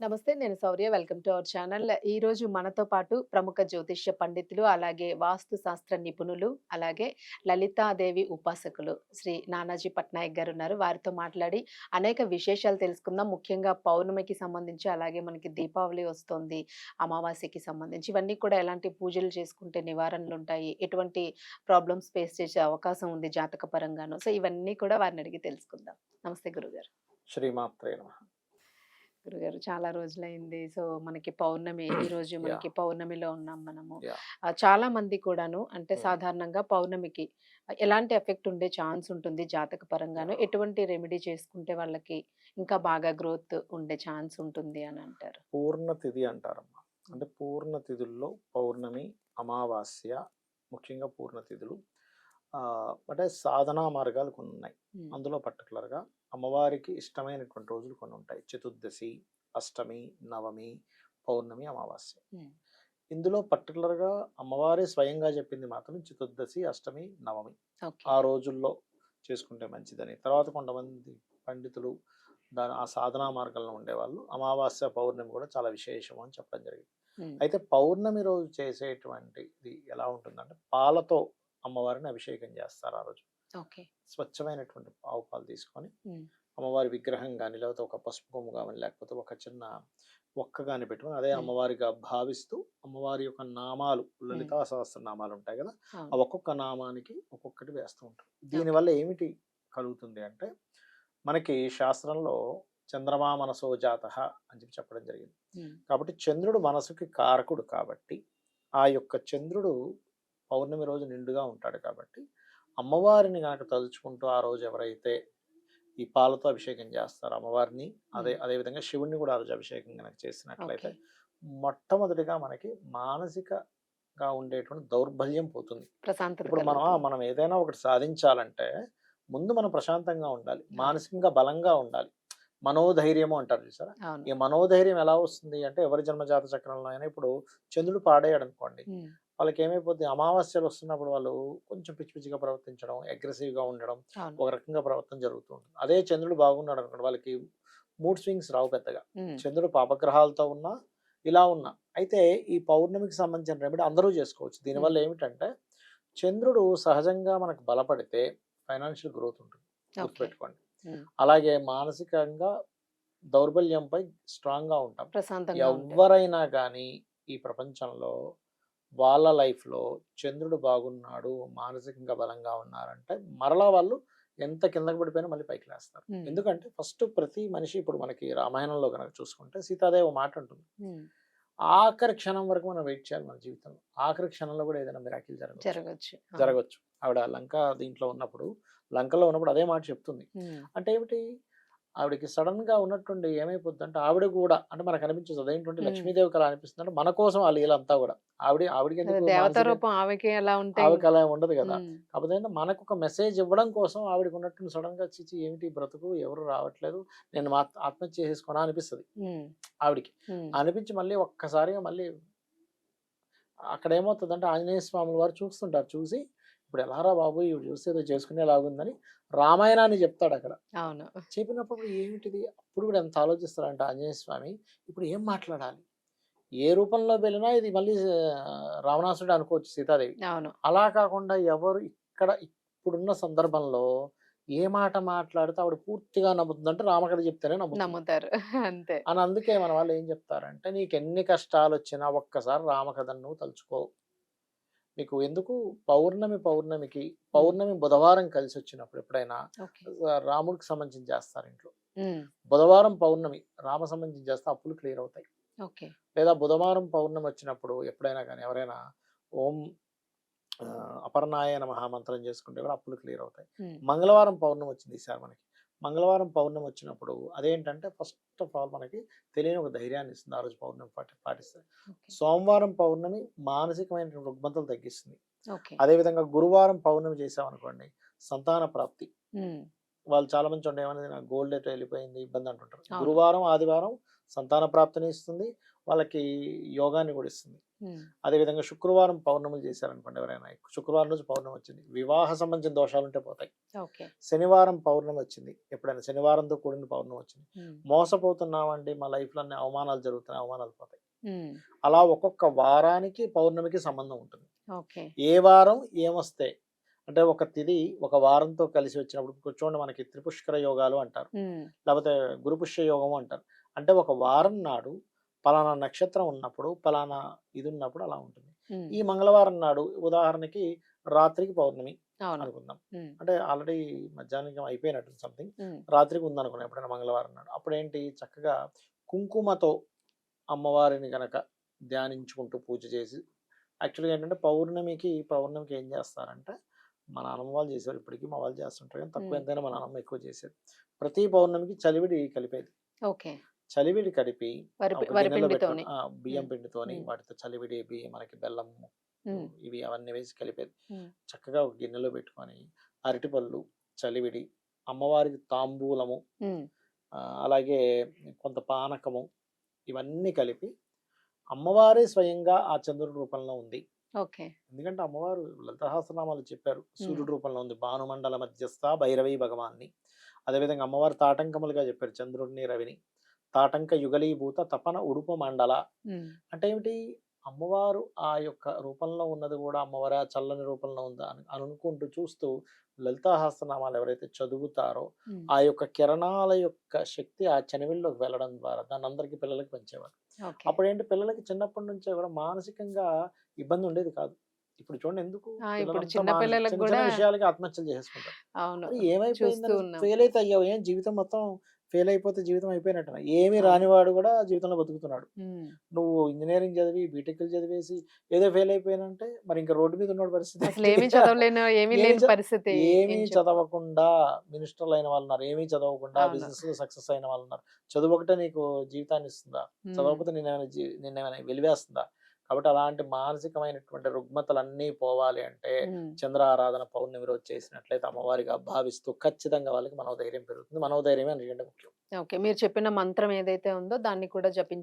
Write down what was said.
నమస్తే నేను Sourya. Welcome to our channel. ఈరోజు మనతో పాటు ప్రముఖ జ్యోతిష్య పండితులు అలాగే వాస్తు శాస్త్ర నిపుణులు అలాగే లలితాదేవి ఉపాసకులు శ్రీ నానాజీ పట్నాయక్ గారు ఉన్నారు వారితో మాట్లాడి అనేక విశేషాలు తెలుసుకుందాం. ముఖ్యంగా పౌర్ణమికి సంబంధించి అలాగే మనకి దీపావళి వస్తుంది అమావాస్యకి సంబంధించి. ఇవన్నీ కూడా ఎలాంటి పూజలు చేసుకుంటే నివారణలు ఉంటాయి? ఎటువంటి ప్రాబ్లమ్స్ ఫేస్ చేసే అవకాశం ఉంది జాతక పరంగాను సో ఇవన్నీ కూడా వారిని అడిగి తెలుసుకుందాం. నమస్తే గురుగారు. శ్రీమాత్రే నమ. గురుగారు చాలా రోజులైంది. సో మనకి పౌర్ణమి ఈ రోజు మనకి పౌర్ణమిలో ఉన్నాం మనము. చాలా మంది కూడాను అంటే. సాధారణంగా పౌర్ణమికి ఎలాంటి ఎఫెక్ట్ ఉండే ఛాన్స్ ఉంటుంది జాతక పరంగాను. ఎటువంటి రెమెడీ చేసుకుంటే వాళ్ళకి ఇంకా బాగా గ్రోత్ ఉండే ఛాన్స్ ఉంటుంది అని అంటారు. పూర్ణ తిథి అంటారమ్మా. అంటే పూర్ణ తిథుల్లో పౌర్ణమి అమావాస్య ముఖ్యంగా పూర్ణ తిథులు ఆ, అంటే సాధనా మార్గాలు కొన్ని ఉన్నాయి. అందులో పర్టికులర్గా అమ్మవారికి ఇష్టమైనటువంటి రోజులు కొన్ని ఉంటాయి చతుర్దశి అష్టమి నవమి పౌర్ణమి అమావాస్య. ఇందులో పర్టికులర్గా అమ్మవారే స్వయంగా చెప్పింది మాత్రం చతుర్దశి అష్టమి నవమి. ఆ రోజుల్లో చేసుకుంటే మంచిదని. తర్వాత కొంతమంది పండితులు దాని ఆ సాధనా మార్గంలో ఉండేవాళ్ళు. అమావాస్య పౌర్ణమి కూడా చాలా విశేషం అని చెప్పడం జరిగింది. అయితే పౌర్ణమి రోజు చేసేటువంటిది ఎలా ఉంటుందంటే పాలతో అమ్మవారిని అభిషేకం చేస్తారు ఆ రోజు ఓకే స్వచ్ఛమైనటువంటి ఆవు పాలు తీసుకొని. అమ్మవారి విగ్రహం కానీ లేకపోతే ఒక పసుపు కొమ్ము కానీ లేకపోతే ఒక చిన్న ఒక్క కానీ పెట్టుకొని అదే. అమ్మవారిగా భావిస్తూ అమ్మవారి యొక్క నామాలు లలితా సహస్ర నామాలు ఉంటాయి కదా. ఆ ఒక్కొక్క నామానికి ఒక్కొక్కటి వేస్తూ ఉంటారు దీనివల్ల ఏమిటి కలుగుతుంది అంటే మనకి శాస్త్రంలో చంద్రమా మనసో జాత అని చెప్పి చెప్పడం జరిగింది. కాబట్టి చంద్రుడు మనసుకి కారకుడు కాబట్టి ఆ యొక్క చంద్రుడు పౌర్ణమి రోజు నిండుగా ఉంటాడు కాబట్టి అమ్మవారిని కనుక తలుచుకుంటూ ఆ రోజు ఎవరైతే ఈ పాలతో అభిషేకం చేస్తారో అమ్మవారిని అదే Hmm. అదే విధంగా శివుణ్ణి కూడా ఆ రోజు అభిషేకం కనుక చేసినట్లయితే మొట్టమొదటిగా మనకి మానసికగా ఉండేటువంటి దౌర్బల్యం పోతుంది. ఇప్పుడు మనం. మనం ఏదైనా ఒకటి సాధించాలంటే ముందు మనం ప్రశాంతంగా ఉండాలి మానసికంగా బలంగా ఉండాలి. మనోధైర్యము అంటారు చూసారా? ఈ మనోధైర్యం ఎలా వస్తుంది అంటే ఎవరి జన్మజాత చక్రంలో అయినా ఇప్పుడు చంద్రుడు పాడేయాడు అనుకోండి. వాళ్ళకి ఏమైపోద్ది అమావాస్యలు వస్తున్నప్పుడు వాళ్ళు కొంచెం పిచ్చి పిచ్చిగా ప్రవర్తించడం aggressive గా ఉండడం ఒక రకంగా ప్రవర్తన జరుగుతూ ఉంటుంది. అదే చంద్రుడు బాగున్నాడు అనుకోండి వాళ్ళకి మూడ్ స్వింగ్స్ రావు పెద్దగా. చంద్రుడు పాపగ్రహాలతో ఉన్నా ఇలా ఉన్నా. అయితే ఈ పౌర్ణమికి సంబంధించిన రెమెడీ అందరూ చేసుకోవచ్చు. దీనివల్ల ఏమిటంటే చంద్రుడు సహజంగా మనకు బలపడితే ఫైనాన్షియల్ గ్రోత్ ఉంటుంది. గుర్తుపెట్టుకోండి. అలాగే మానసికంగా దౌర్బల్యంపై స్ట్రాంగ్గా ఉంటాం. ప్రశాంతంగా ఉంటే. ఎవరైనా కానీ ఈ ప్రపంచంలో వాళ్ళ life లో చంద్రుడు బాగున్నాడు మానసికంగా బలంగా ఉన్నారంటే మరలా వాళ్ళు ఎంత కిందకి పడిపోయినా మళ్ళీ పైకి లేస్తారు. ఎందుకంటే ఫస్ట్ ప్రతి మనిషి ఇప్పుడు మనకి రామాయణంలో కనుక చూసుకుంటే సీతాదేవి మాట ఉంటుంది. ఆఖరి క్షణం వరకు మనం వెయిట్ చేయాలి మన జీవితంలో ఆఖరి క్షణంలో కూడా ఏదైనా మిరాకిల్ జరగచ్చు జరగచ్చు అవును. జరగచ్చు ఆవిడ లంక దీంట్లో ఉన్నప్పుడు లంకలో ఉన్నప్పుడు అదే మాట చెప్తుంది. అంటే ఏమిటి ఆవిడకి సడన్గా ఉన్నట్టుండి ఏమైపోద్ది అంటే ఆవిడ కూడా అంటే మనకు అనిపించదు అదేంటంటే Hmm. లక్ష్మీదేవికి అలా అనిపిస్తుంది అంటే మన కోసం ఆ లీలంతా కూడా. ఆవిడ ఆవిడకి ఆవిడకి అలా ఉండదు కదా. కాకపోతే మనకు ఒక మెసేజ్ ఇవ్వడం కోసం ఆవిడకి ఉన్నట్టు సడన్గా చిచి ఏమిటి బ్రతుకు? ఎవరు రావట్లేదు. నేను ఆత్మహత్య చేసేసుకున్నా అనిపిస్తుంది ఆవిడకి. అనిపించి మళ్ళీ ఒక్కసారిగా మళ్ళీ అక్కడ ఏమవుతుందంటే ఆంజనేయ స్వాముల వారు చూస్తుంటారు చూసి ఇప్పుడు ఎలారా బాబు? ఇవి చూస్తే ఏదో చేసుకునేలాగుందని రామాయణాన్ని చెప్తాడు అక్కడ అవును. చెప్పినప్పుడు ఏమిటిది? అప్పుడు కూడా ఎంత ఆలోచిస్తారంట ఆంజనేయ స్వామి. ఇప్పుడు ఏం మాట్లాడాలి? ఏ రూపంలో వెళ్ళినా ఇది మళ్ళీ ఆ, రావణాసురుడు అనుకోవచ్చు సీతాదేవి. అవును. అలా కాకుండా ఎవరు ఇక్కడ ఇప్పుడున్న సందర్భంలో ఏ మాట మాట్లాడితే ఆవిడ పూర్తిగా నమ్ముతుంది అంటే రామకథ చెప్తేనే నమ్ముతుంది. నమ్ముతారు. అంతే. అని అందుకే మన వాళ్ళు ఏం చెప్తారంటే నీకు ఎన్ని కష్టాలు వచ్చినా ఒక్కసారి రామకథను నువ్వు తలుచుకో. మీకు ఎందుకు పౌర్ణమి పౌర్ణమికి పౌర్ణమి బుధవారం కలిసి వచ్చినప్పుడు ఎప్పుడైనా రాముడికి సంబంధించి చేస్తారు ఇంట్లో. బుధవారం పౌర్ణమి రామ సంబంధించి చేస్తే అప్పులు క్లియర్ అవుతాయి. లేదా బుధవారం పౌర్ణమి వచ్చినప్పుడు ఎప్పుడైనా కానీ ఎవరైనా ఓం ఆ, అపర్ణాయ నమః మంత్రం చేసుకుంటే కూడా అప్పులు క్లియర్ అవుతాయి. మంగళవారం పౌర్ణమి వచ్చింది ఈసారి మనకి. మంగళవారం పౌర్ణమి వచ్చినప్పుడు అదేంటంటే ఫస్ట్ ఆఫ్ ఆల్ మనకి తెలియని ఒక ధైర్యాన్ని ఇస్తుంది. ఆ రోజు పౌర్ణమి పాటి పాటిస్తే. సోమవారం పౌర్ణమి మానసికమైన రుగ్మతలు తగ్గిస్తుంది. అదేవిధంగా గురువారం పౌర్ణమి చేసామనుకోండి సంతాన ప్రాప్తి. వాళ్ళు చాలా మంది ఏమనేది నాకు గోల్డ్ ఎటు వెళ్ళిపోయింది ఇబ్బంది అంటుంటారు. గురువారం ఆదివారం సంతాన ప్రాప్తిని ఇస్తుంది వాళ్ళకి యోగాన్ని కూడా ఇస్తుంది. అదేవిధంగా శుక్రవారం పౌర్ణములు చేశారనుకోండి ఎవరైనా శుక్రవారం రోజు పౌర్ణమి వచ్చింది. వివాహ సంబంధించిన దోషాలు ఉంటే పోతాయి శనివారం పౌర్ణమి వచ్చింది. ఎప్పుడైనా శనివారంతో కూడిన పౌర్ణమి వచ్చింది. మోసపోతున్నామండి మా లైఫ్లో అన్ని అవమానాలు జరుగుతున్నాయి అవమానాలు పోతాయి. అలా ఒక్కొక్క వారానికి పౌర్ణమికి సంబంధం ఉంటుంది. ఏ వారం ఏమొస్తాయి అంటే ఒక తిది ఒక వారంతో కలిసి వచ్చినప్పుడు చూడండి మనకి త్రిపుష్కర యోగాలు అంటారు. లేకపోతే గురుపుష్య యోగము అంటారు. అంటే ఒక వారం నాడు పలానా నక్షత్రం ఉన్నప్పుడు పలానా ఇది ఉన్నప్పుడు అలా ఉంటుంది. ఈ మంగళవారం నాడు ఉదాహరణకి రాత్రికి పౌర్ణమి అనుకుందాం. అంటే ఆల్రెడీ మధ్యాహ్నం అయిపోయినట్టు సంథింగ్ రాత్రికి ఉందనుకున్నాం ఎప్పుడైనా మంగళవారం నాడు. అప్పుడు ఏంటి చక్కగా కుంకుమతో అమ్మవారిని గనక ధ్యానించుకుంటూ పూజ చేసి యాక్చువల్గా ఏంటంటే పౌర్ణమికి పౌర్ణమికి ఏం చేస్తారంటే మా నాన్నమ్మ వాళ్ళు చేసేవారు ఇప్పటికీ మా వాళ్ళు చేస్తుంటారు కానీ తక్కువ. ఎంతైనా మా నాన్నమ్మ ఎక్కువ చేసేది. ప్రతి పౌర్ణమికి చలివిడి కలిపేది. ఓకే. చలివిడి ఆ, బియ్యం. పిండితోని. వాటితో చలివిడి బియ్యం మనకి బెల్లం ఇవి అవన్నీ వేసి కలిపేది. చక్కగా ఒక గిన్నెలో పెట్టుకొని అరటిపళ్ళు చలివిడి అమ్మవారికి తాంబూలము అలాగే కొంత పానకము ఇవన్నీ కలిపి అమ్మవారే స్వయంగా ఆ చంద్రుడి రూపంలో ఉంది. ఓకే. ఎందుకంటే అమ్మవారు లలితహాసనామాలు చెప్పారు. సూర్యుడి. రూపంలో ఉంది. భానుమండల మధ్యస్థ భైరవి భగవాన్ని. అదేవిధంగా అమ్మవారు తాటంకములుగా చెప్పారు చంద్రుడిని రవిని. తాటంక యుగలీభూత తపన ఉడుపు మండల. అంటే ఏమిటి? అమ్మవారు ఆ యొక్క రూపంలో ఉన్నది కూడా అమ్మవారి ఆ చల్లని రూపంలో ఉందా అని అనుకుంటూ చూస్తూ లలితాహాసనామాలు ఎవరైతే చదువుతారో ఆ యొక్క కిరణాల యొక్క శక్తి ఆ చనివిల్లోకి వెళ్ళడం ద్వారా దాన్ని అందరికీ పిల్లలకి పంచేవారు. అప్పుడు ఏంటి? పిల్లలకి చిన్నప్పటి నుంచే కూడా మానసికంగా ఇబ్బంది ఉండేది కాదు. ఇప్పుడు చూడండి ఎందుకు? విషయాలకి ఆత్మహత్యలు చూస్తూ ఏమైపోయింది. ఫెయిల్ అయితే అయ్యావు. ఏం జీవితం మొత్తం ఫెయిల్ అయిపోతే జీవితం అయిపోయినట్టు ఏమీ. రానివాడు కూడా జీవితంలో బతుకుతున్నాడు. నువ్వు ఇంజనీరింగ్ చదివి బీటెక్ చదివేసి ఏదో ఫెయిల్ అయిపోయినంటే మరి ఇంకా రోడ్డు మీద ఉన్న పరిస్థితి ఏమీ ఏమీ పరిస్థితి. చదవకుండా మినిస్టర్లు అయిన వాళ్ళు ఉన్నారు. ఏమీ చదవకుండా. బిజినెస్లో సక్సెస్ అయిన వాళ్ళు ఉన్నారు. చదువు ఒకటే నీకు జీవితాన్ని ఇస్తుందా? చదవకపోతే నిన్నేమైనా జీ- నిన్నేమైనా వెలివేస్తుందా? కాబట్టి అలాంటి మానసికమైనటువంటి రుగ్మతలన్నీ పోవాలి అంటే చంద్ర ఆరాధన పౌర్ణమి రోజు చేసినట్లయితే అమ్మవారిగా భావిస్తూ ఖచ్చితంగా వాళ్ళకి మనోధైర్యం పెరుగుతుంది. మనోధైర్యమే అన్నింటి ముఖ్యం. ఓకే. మీరు చెప్పిన మంత్రం ఏదైతే ఉందో దాన్ని కూడా జపించు